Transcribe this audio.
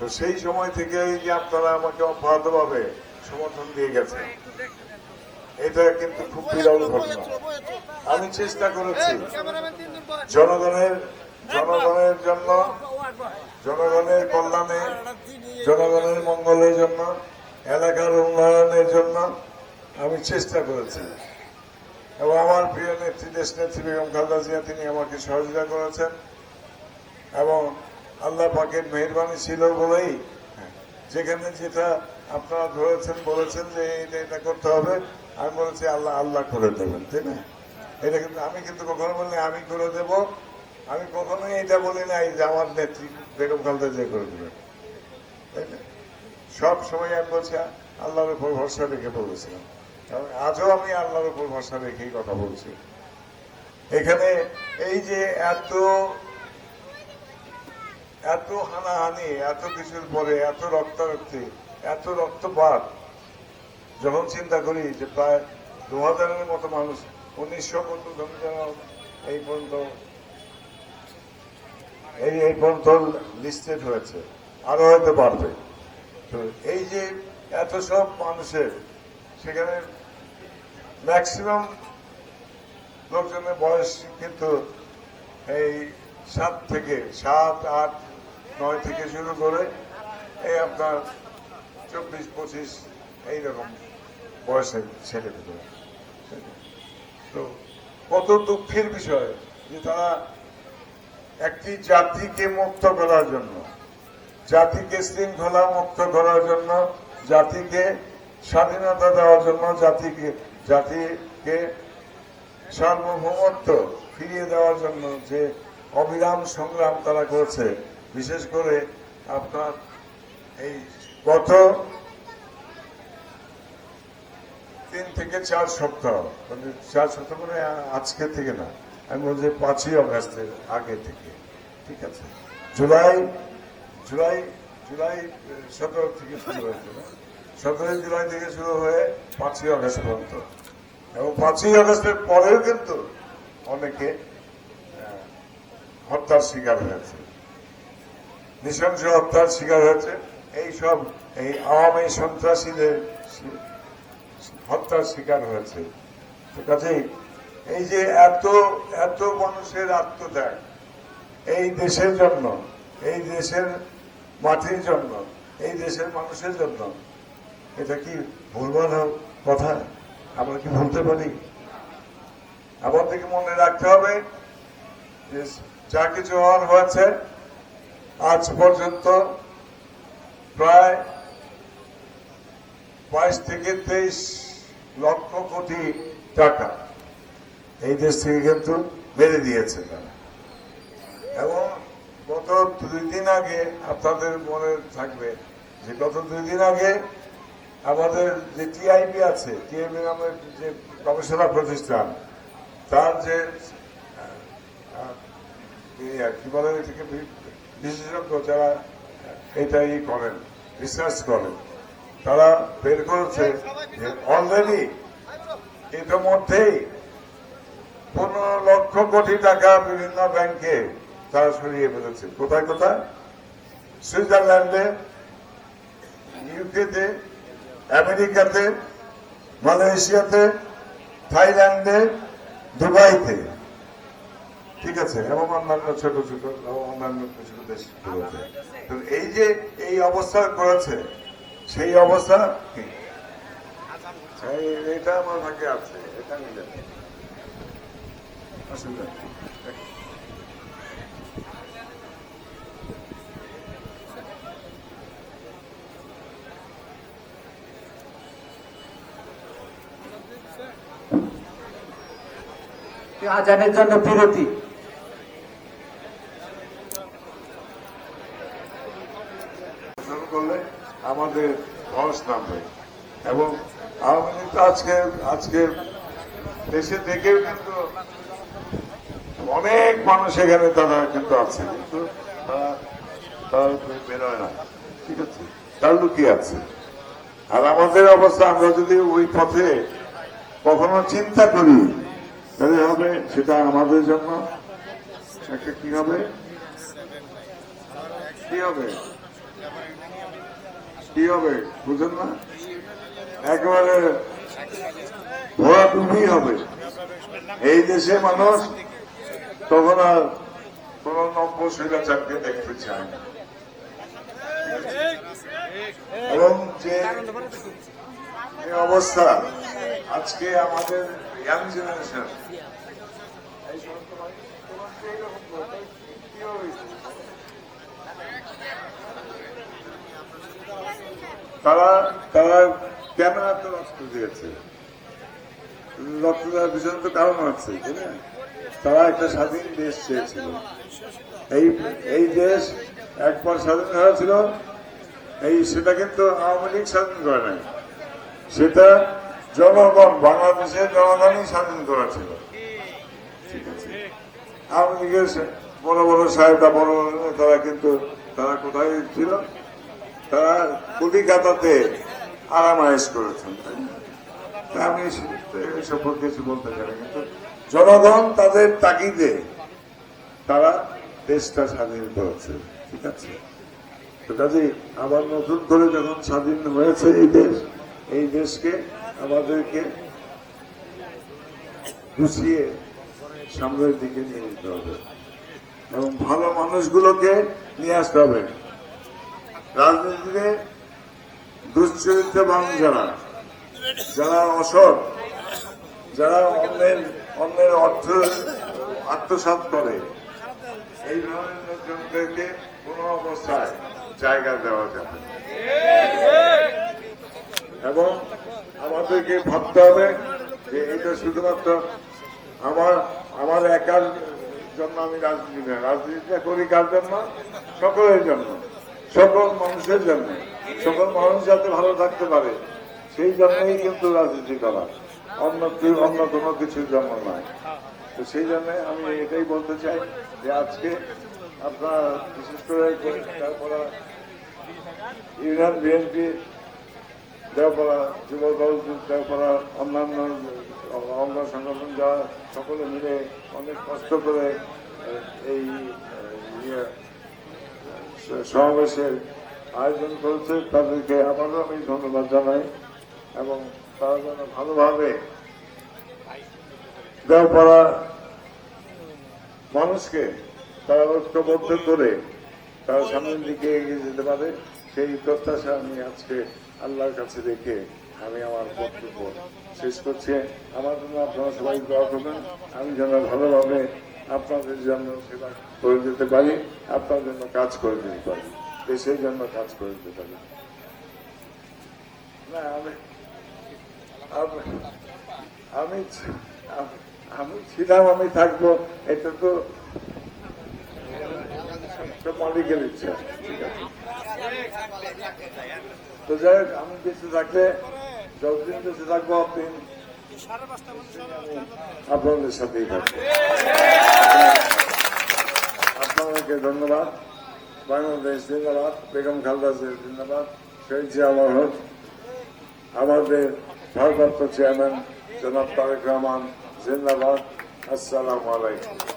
তো সেই সময় থেকে যে আপনারা আমাকে অব্যাহতভাবে সমর্থন দিয়ে গেছেন, এটা কিন্তু খুব বিরল ঘটনা। আমি চেষ্টা করেছি জনগণের জনগণের জন্য, জনগণের কল্যাণে, জনগণের মঙ্গলের জন্য, এলাকার উন্নয়নের জন্য আমি চেষ্টা করেছি। এবং আমার প্রিয় নেত্রী, দেশ নেত্রী বেগম খালেদা জিয়া, তিনি আমাকে সহযোগিতা করেছেন। এবং আল্লাহ পাকের মেহরবানি ছিল বলেই, যেখানে যেটা আপনারা ধরেছেন, বলেছেন যে এটা এটা করতে হবে, আমি বলেছি আল্লাহ আল্লাহ করে দেবেন, তাই না? এটা কিন্তু আমি কিন্তু কখনো বলি আমি করে দেব। আমি কখনোই এটা বলি নাই যে আমার নেত্রী বেগম খালেদা জিয়া করে দেবেন তাই না? সব সময় আমি বলছি, আল্লাহর উপর ভরসা রেখে বলেছিলাম। কারণ আজও আমি আল্লাহর উপর ভরসা রেখেই কথা বলছি। এখানে এই যে এত এত হানাহানি, এত কিছুর পরে, এত রক্তারক্তি, এত রক্তপাত। যখন চিন্তা করি যে প্রায় দু হাজারের মতো মানুষ, উনিশশো পর্যন্ত যেন এই পর্যন্ত, এই এই পর্যন্ত লিস্টেড হয়েছে। আরও হয়তো পারবে তো এই যে এত সব মানুষের, সেখানে ম্যাক্সিমাম লোকজনের বয়স কিন্তু এই সাত থেকে সাত, আট নয় থেকে শুরু করে এই আপনার চব্বিশ, পঁচিশ, এইরকম বয়সের ছেলেগুলো তো কত দুঃখের বিষয় যে তারা একটি জাতিকে মুক্ত করার জন্য, জাতিকে শৃঙ্খলা মুক্ত করার জন্য, জাতিকে স্বাধীনতা দেওয়ার জন্য, জাতিকে জাতিকে সার্বভৌমত্ব ফিরিয়ে দেওয়ার জন্য যে অবিরাম সংগ্রাম তারা করছে বিশেষ করে আপনার এই গত তিন থেকে চার সপ্তাহ মানে চার সপ্তাহ মানে আজকে থেকে না, আমি বলছি পাঁচই অগাস্টের আগে থেকে, ঠিক আছে? জুলাই জুলাই জুলাই সতেরো থেকে শুরু হয়েছিল সতেরোই জুলাই থেকে শুরু হয়ে পাঁচই অগস্ট পর্যন্ত। এবং পাঁচই অগস্টের পরেও কিন্তু অনেকে হত্যার শিকার হয়েছে। নৃশংস হত্যার শিকার হয়েছে। এই সব এই আওয়ামী সন্ত্রাসীদের হত্যার শিকার হয়েছে। তো কাজেই এই যে এত এত মানুষের আত্মত্যাগ এই দেশের জন্য, এই দেশের মাটির জন্য, এই দেশের মানুষের জন্য, এটা কি ভুলবার কথা? আমরা কি ভুলতে পারি? আমাদেরকে মনে রাখতে হবে যে যা কিছু হওয়ার হয়েছে আজ পর্যন্ত প্রায় বাইশ থেকে তেইশ লক্ষ কোটি টাকা এই দেশ থেকে কিন্তু বেড়ে দিয়েছে তারা। এবং গত দুই দিন আগে আপনাদের মনে থাকবে যে গত দুই দিন আগে আমাদের যে টিআইবি আছে টিআইবি নামের যে গবেষণা প্রতিষ্ঠান তার যে ইয়ে, কি বলেন এটাকে? বিশেষজ্ঞ যারা এটা ই করেন রিসার্চ করেন, তারা বের করেছে অলরেডি ইতিমধ্যেই পনেরো লক্ষ কোটি টাকা বিভিন্ন ব্যাংকে তারা সরিয়ে ফেলেছে। কোথায় কোথায়? সুইজারল্যান্ডে, ইউকেতে, আমেরিকাতে, মালয়েশিয়াতে, থাইল্যান্ডে, দুবাইতে। ঠিক আছে এবং অন্যান্য ছোট ছোট এবং অন্যান্য ছোট তো এই যে এই অবস্থা করেছে সেই অবস্থা কি? এটা আমার ভাগে আছে এটা আমি অসুবিধা আজানের জন্য বিরতি শুরু করলে আমাদের ধস নামবে এবং আওয়ামী লীগ আজকে আজকে দেশে থেকেও কিন্তু অনেক মানুষ এখানে তারা কিন্তু আছে, কিন্তু আমাদের কখনো চিন্তা করি, তাহলে সেটা আমাদের জন্য। কি হবে? কি হবে? কি হবে? বুঝেন না? একেবারে ভরা ডুবি হবে। এই দেশে মানুষ তখন আর কোন নব্য শৈলাচারকে দেখতে চায় না। এবং যে অবস্থা আজকে আমাদের ইয়াং জেনারেশন তারা তারা কেন এত রক্ত দিয়েছে? রক্ত দেওয়ার পিছনে তো কারণ আছে তারা একটা স্বাধীন দেশ চেয়েছিল। এই এই দেশ একবার স্বাধীন হয়েছিল, এই সেটা কিন্তু আওয়ামী লীগ স্বাধীন করে নাই। সেটা জনগণ, বাংলাদেশের জনগণই স্বাধীন করেছিল। ঠিক আছে? আওয়ামী লীগের বড় বড় সাহেবরা, বড় বড় তারা কিন্তু তারা কোথায় ছিল? তারা কলিকাতাতে আরামায়েশ করেছেন? আমি সম্পর্কে কিছু বলতে চাই কিন্তু জনগণ তাদের তাগিদে তারা দেশটা স্বাধীন করেছে, ঠিক আছে? কাজে আবার নতুন করে যখন স্বাধীন হয়েছে এই দেশ, এই দেশকে আমাদেরকে গুছিয়ে সামনের দিকে নিয়ে যেতে হবে। এবং ভালো মানুষগুলোকে নিয়ে আসতে হবে। রাজনীতিতে দুশ্চরিত্রবান যারা যারা অসৎ, যারা অন্যের অন্যের অর্থ আত্মসাৎ করে, এই ধরনের লোকজনদেরকে কোনো অবস্থায় জায়গা দেওয়া যাবে এবং আমাদেরকে ভাবতে হবে যে এটা শুধুমাত্র আমার আমার একার জন্য আমি রাজনীতি না, রাজনীতিটা করি কার জন্য? সকলের জন্য। সকল মানুষের জন্য সকল মানুষ যাতে ভালো থাকতে পারে সেই জন্যই কিন্তু রাজনীতি করা। অন্য অন্য কোনো কিছুর জন্য নয়। তো সেই জন্য আমি এটাই বলতে চাই যে আজকে আপনার বিশেষ করে তারপরে ইউনিয়ন বিএনপি দেওপাড়া যুব দল দেওপাড়া অন্যান্য অঙ্গ সংগঠন যারা সকলে মিলে অনেক কষ্ট করে এই ইয়ে, সমাবেশের আয়োজন করেছে, তাদেরকে আবারও আমি ধন্যবাদ জানাই এবং তারা যেন ভালোভাবে দেওপাড়া মানুষকে তারা ঐক্যবদ্ধ করে তারা সামনের দিকে এগিয়ে যেতে পারে, সেই প্রত্যাশা আমি আজকে আল্লাহর কাছে রেখে আমি আমার বক্তব্য শেষ করছি। আমার জন্য আপনারা সবাই দোয়া করবেন। আমি যেন ভালোভাবে আপনাদের জন্য সেবা করে যেতে পারি আপনার জন্য কাজ করে দিতে পারি দেশের জন্য কাজ করে দিতে পারি। না আমি আমি- ছিলাম আমি থাকব এটা তো মালিকের ইচ্ছা তো যাই হোক, আমি বেঁচে থাকলে যতদিন বেঁচে থাকব আপনি আপনাদের সাথেই থাকব আপনাদেরকে ধন্যবাদ। বাংলাদেশ জিন্দাবাদ, বেগম খালদা জিন্দাবাদ। শহীদ জিয়া হক, আমাদের ভারপ্রাপ্ত চেয়ারম্যান জনাব তারেক রহমান, জিন্দাবাদ। আসসালামু আলাইকুম।